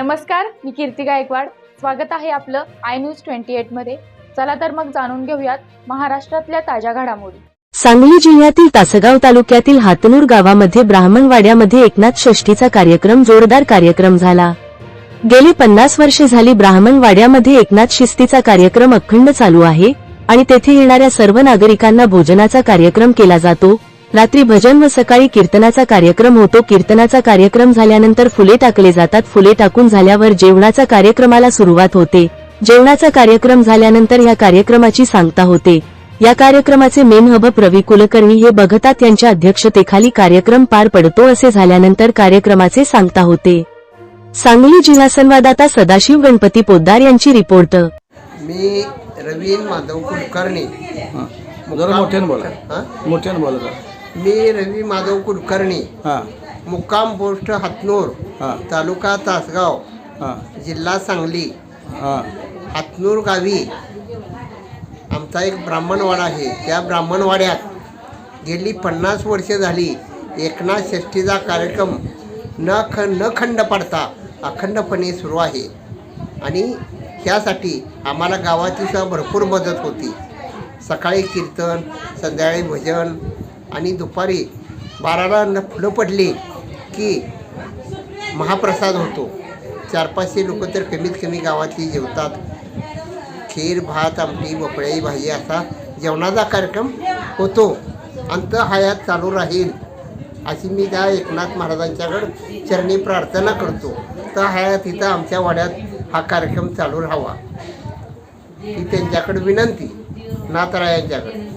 नमस्कार मी कीर्ती गायकवाड. स्वागत आहे आपलं आय न्यूज ट्वेंटी एटमध्ये चला तर मग जाणून घेऊयात महाराष्ट्रातल्या ताज्या घडामोडी. सांगली जिल्ह्यातील तासगाव तालुक्यातील हातनूर गावामध्ये ब्राह्मणवाड्यामध्ये एकनाथ षष्टीचा कार्यक्रम जोरदार कार्यक्रम झाला. गेली पन्नास वर्षे झाली ब्राह्मणवाड्यामध्ये एकनाथ शिस्तीचा कार्यक्रम अखंड चालू आहे आणि तेथे येणाऱ्या सर्व नागरिकांना भोजनाचा कार्यक्रम केला जातो. रात्री भजन व सकाळी कीर्तनाचा कार्यक्रम होतो. कीर्तनाचा कार्यक्रम झाल्यानंतर फुले टाकले जातात. फुले टाकून झाल्यावर जेवणाचा कार्यक्रमाला सुरुवात होते. जेवणाचा कार्यक्रम झाल्यानंतर या कार्यक्रमाची सांगता होते. या कार्यक्रमाचे मेन हब रवी कुलकर्णी हे बघतात यांच्या अध्यक्षतेखाली कार्यक्रम पार पडतो असे झाल्यानंतर कार्यक्रमाचे सांगता होते. सांगली जिल्हा संवाददाता सदाशिव गणपती पोद्दार यांची रिपोर्ट. मी रवी माधव कुलकर्णी. जरा मोठ्यानं बोला. मोठ्यानं बोला मी रवी माधव कुलकर्णी. हां. मुक्काम पोस्ट हातनूर हां. तालुका तासगाव हां. जिल्हा सांगली. हां. हातनूर गावी. आमचा एक ब्राह्मणवाडा आहे. त्या ब्राह्मणवाड्यात गेली पन्नास वर्षे झाली. एकनाथ षष्ठीचा कार्यक्रम न ख न खंड पडता अखंडपणे सुरू आहे. आणि ह्यासाठी आम्हाला गावाची सुद्धा भरपूर मदत होती. सकाळी कीर्तन संध्याकाळी भजन आणि दुपारी बाराला न फुलं पडली की महाप्रसाद होतो. चार पाचशे लोक तर कमीत कमी गावातली जेवतात. खीर भात आमटी भोपळ्याची भाजी असा जेवणाचा कार्यक्रम होतो. अंत हयात चालू राहील अशी मी त्या एकनाथ महाराजांच्याकडं चरणी प्रार्थना करतो. तर हयात इथं आमच्या वाड्यात हा कार्यक्रम चालू राहावा. ही त्यांच्याकडे विनंती नाथरायांच्याकडे.